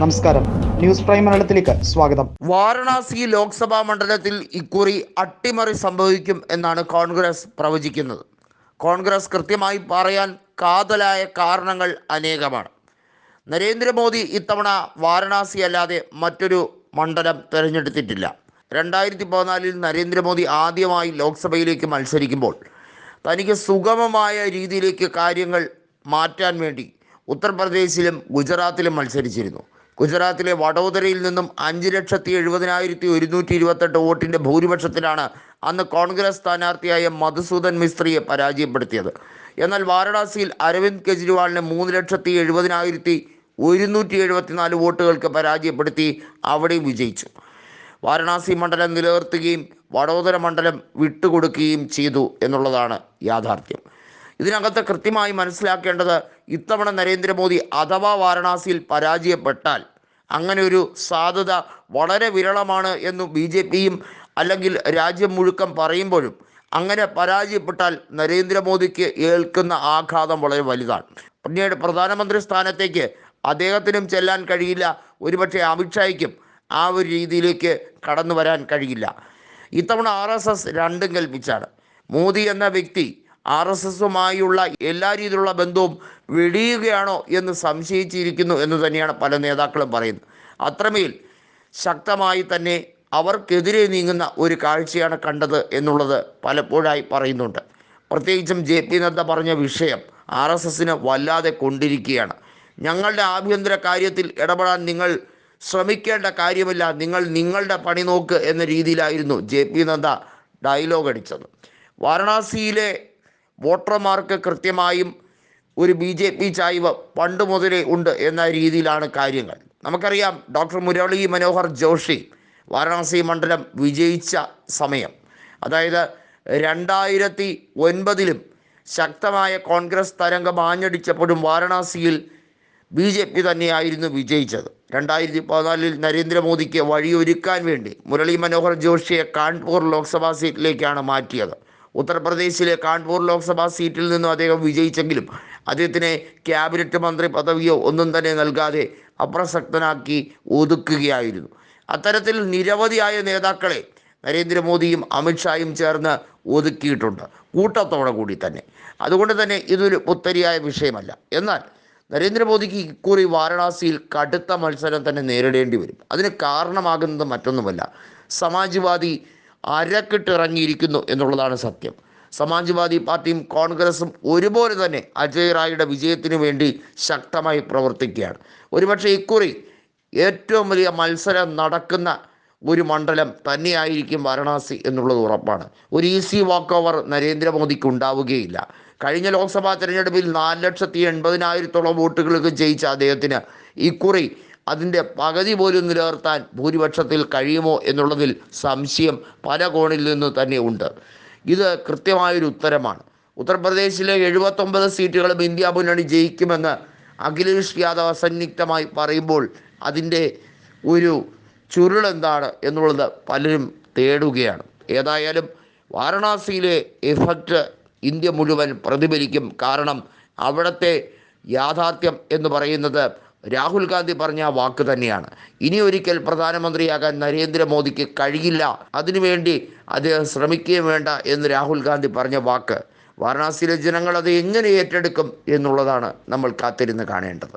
നമസ്കാരം. News prime മലയാളത്തിലേക്ക് സ്വാഗതം. വാരണാസി ലോക്സഭാ മണ്ഡലത്തിൽ ഇക്കുറി അട്ടിമറി സംഭവിക്കും എന്നാണ് കോൺഗ്രസ് പ്രവചിക്കുന്നത്. കോൺഗ്രസ് കൃത്യമായി പറയാൻ കാതലായ കാരണങ്ങൾ അനേകമാണ്. നരേന്ദ്രമോദി ഇത്തവണ വാരണാസി അല്ലാതെ മറ്റൊരു മണ്ഡലം തിരഞ്ഞെടുത്തിട്ടില്ല. രണ്ടായിരത്തി പതിനാലിൽ നരേന്ദ്രമോദി ആദ്യമായി ലോക്സഭയിലേക്ക് മത്സരിക്കുമ്പോൾ തനിക്ക് സുഗമമായ രീതിയിലേക്ക് കാര്യങ്ങൾ മാറ്റാൻ വേണ്ടി ഉത്തർപ്രദേശിലും ഗുജറാത്തിലും മത്സരിച്ചിരുന്നു. ഗുജറാത്തിലെ വഡോദരയിൽ നിന്നും അഞ്ച് ലക്ഷത്തി എഴുപതിനായിരത്തി ഒരുന്നൂറ്റി ഇരുപത്തെട്ട് വോട്ടിന്റെ ഭൂരിപക്ഷത്തിലാണ് അന്ന് കോൺഗ്രസ് സ്ഥാനാർത്ഥിയായ മധുസൂദൻ മിസ്ത്രിയെ പരാജയപ്പെടുത്തിയത്. എന്നാൽ വാരണാസിയിൽ അരവിന്ദ് കെജ്രിവാളിനെ മൂന്ന് ലക്ഷത്തി എഴുപതിനായിരത്തി ഒരുന്നൂറ്റി എഴുപത്തിനാല് വോട്ടുകൾക്ക് പരാജയപ്പെടുത്തി അവിടെയും വിജയിച്ചു. വാരണാസി മണ്ഡലം നിലനിർത്തുകയും വഡോദര മണ്ഡലം വിട്ടുകൊടുക്കുകയും ചെയ്തു എന്നുള്ളതാണ് യാഥാർത്ഥ്യം. ഇതിനകത്ത് കൃത്യമായി മനസ്സിലാക്കേണ്ടത് ഇത്തവണ നരേന്ദ്രമോദി അഥവാ വാരണാസിയിൽ പരാജയപ്പെട്ടാൽ അങ്ങനെ ഒരു സാധ്യത വളരെ വിരളമാണ് എന്ന് ബി ജെ പിയും അല്ലെങ്കിൽ രാജ്യം മുഴുക്കം പറയുമ്പോഴും അങ്ങനെ പരാജയപ്പെട്ടാൽ നരേന്ദ്രമോദിക്ക് ഏൽക്കുന്ന ആഘാതം വളരെ വലുതാണ്. പിന്നീട് പ്രധാനമന്ത്രി സ്ഥാനത്തേക്ക് അദ്ദേഹത്തിനും ചെല്ലാൻ കഴിയില്ല. ഒരുപക്ഷെ അമിത്ഷായ്ക്കും ആ ഒരു രീതിയിലേക്ക് കടന്നു വരാൻ കഴിയില്ല. ഇത്തവണ ആർ എസ് എസ് രണ്ടും കൽപ്പിച്ചാണ്. മോദി എന്ന വ്യക്തി ആർ എസ് എസുമായുള്ള എല്ലാ രീതിയിലുള്ള ബന്ധവും വെടിയുകയാണോ എന്ന് സംശയിച്ചിരിക്കുന്നു എന്ന് തന്നെയാണ് പല നേതാക്കളും പറയുന്നത്. അത്രമേൽ ശക്തമായി തന്നെ അവർക്കെതിരെ നീങ്ങുന്ന ഒരു കാഴ്ചയാണ് കണ്ടത് എന്നുള്ളത് പലപ്പോഴായി പറയുന്നുണ്ട്. പ്രത്യേകിച്ചും ജെ പി നദ്ദ പറഞ്ഞ വിഷയം ആർ എസ് എസിന് വല്ലാതെ കൊണ്ടിരിക്കുകയാണ്. ഞങ്ങളുടെ ആഭ്യന്തര കാര്യത്തിൽ ഇടപെടാൻ നിങ്ങൾ ശ്രമിക്കേണ്ട കാര്യമില്ല. നിങ്ങൾ നിങ്ങളുടെ പണി നോക്ക് എന്ന രീതിയിലായിരുന്നു ജെ പി നദ്ദ ഡയലോഗ് അടിച്ചത്. വാരണാസിയിലെ വോട്ടർമാർക്ക് കൃത്യമായും ഒരു ബി ജെ പി ചായ്വ് പണ്ട് മുതലേ ഉണ്ട് എന്ന രീതിയിലാണ് കാര്യങ്ങൾ. നമുക്കറിയാം ഡോക്ടർ മുരളി മനോഹർ ജോഷി വാരണാസി മണ്ഡലം വിജയിച്ച സമയം. അതായത് രണ്ടായിരത്തി ഒൻപതിലും ശക്തമായ കോൺഗ്രസ് തരംഗം ആഞ്ഞടിച്ചപ്പോഴും വാരണാസിയിൽ ബി ജെ പി തന്നെയായിരുന്നു വിജയിച്ചത്. രണ്ടായിരത്തി പതിനാലിൽ നരേന്ദ്രമോദിക്ക് വഴിയൊരുക്കാൻ വേണ്ടി മുരളി മനോഹർ ജോഷിയെ കാൺപൂർ ലോക്സഭാ സീറ്റിലേക്കാണ് മാറ്റിയത്. ഉത്തർപ്രദേശിലെ കാൺപൂർ ലോക്സഭാ സീറ്റിൽ നിന്നും അദ്ദേഹം വിജയിച്ചെങ്കിലും അദ്ദേഹത്തിന് ക്യാബിനറ്റ് മന്ത്രി പദവിയോ ഒന്നും തന്നെ നൽകാതെ അപ്രസക്തനാക്കി ഒതുക്കുകയായിരുന്നു. അത്തരത്തിൽ നിരവധിയായ നേതാക്കളെ നരേന്ദ്രമോദിയും അമിത്ഷായും ചേർന്ന് ഒതുക്കിയിട്ടുണ്ട്. കൂട്ടത്തോടെ കൂടി തന്നെ. അതുകൊണ്ട് തന്നെ ഇതൊരു പുത്തരിയായ വിഷയമല്ല. എന്നാൽ നരേന്ദ്രമോദിക്ക് ഇക്കുറി വാരണാസിയിൽ കടുത്ത മത്സരം തന്നെ നേരിടേണ്ടി വരും. അതിന് കാരണമാകുന്നത് മറ്റൊന്നുമല്ല. സമാജ്വാദി അരക്കിട്ടിറങ്ങിയിരിക്കുന്നു എന്നുള്ളതാണ് സത്യം. സമാജ്വാദി പാർട്ടിയും കോൺഗ്രസും ഒരുപോലെ തന്നെ അജയ് റായിയുടെ വിജയത്തിന് വേണ്ടി ശക്തമായി പ്രവർത്തിക്കുകയാണ്. ഒരുപക്ഷെ ഇക്കുറി ഏറ്റവും വലിയ മത്സരം നടക്കുന്ന ഒരു മണ്ഡലം തന്നെയായിരിക്കും വാരണാസി എന്നുള്ളത് ഉറപ്പാണ്. ഒരു ഈസി വാക്ക് ഓവർ നരേന്ദ്രമോദിക്ക് ഉണ്ടാവുകയില്ല. കഴിഞ്ഞ ലോക്സഭാ തെരഞ്ഞെടുപ്പിൽ നാല് ലക്ഷത്തി എൺപതിനായിരത്തോളം വോട്ടുകൾക്ക് ജയിച്ച അദ്ദേഹത്തിന് ഇക്കുറി അതിന്റെ പകുതി പോലും നിലനിർത്താൻ ഭൂരിപക്ഷത്തിൽ കഴിയുമോ എന്നുള്ളതിൽ സംശയം പല കോണിൽ നിന്ന് തന്നെ ഉണ്ട്. ഇത് കൃത്യമായൊരു ഉത്തരമാണ്. ഉത്തർപ്രദേശിലെ എഴുപത്തൊമ്പത് സീറ്റുകളും ഇന്ത്യ മുന്നണി ജയിക്കുമെന്ന് അഖിലേഷ് യാദവ് അസന്നിഗ്ധമായി പറയുമ്പോൾ അതിന്റെ ഒരു ചുരുളെന്താണ് എന്നുള്ളത് പലരും തേടുകയാണ്. ഏതായാലും വാരണാസിയിലെ എഫക്റ്റ് ഇന്ത്യ മുഴുവൻ പ്രതിഫലിക്കും കാരണം അവിടുത്തെ യാഥാർത്ഥ്യം എന്ന് പറയുന്നത് രാഹുൽ ഗാന്ധി പറഞ്ഞ വാക്ക് തന്നെയാണ്. ഇനി ഒരിക്കൽ പ്രധാനമന്ത്രിയാകാൻ നരേന്ദ്രമോദിക്ക് കഴിയില്ല. അതിനുവേണ്ടി അദ്ദേഹം ശ്രമിക്കുകയും വേണ്ട എന്ന് രാഹുൽ ഗാന്ധി പറഞ്ഞ വാക്ക്. വാരണാസിയിലെ ജനങ്ങൾ അത് എങ്ങനെ ഏറ്റെടുക്കും എന്നുള്ളതാണ് നമ്മൾ കാത്തിരുന്ന് കാണേണ്ടത്.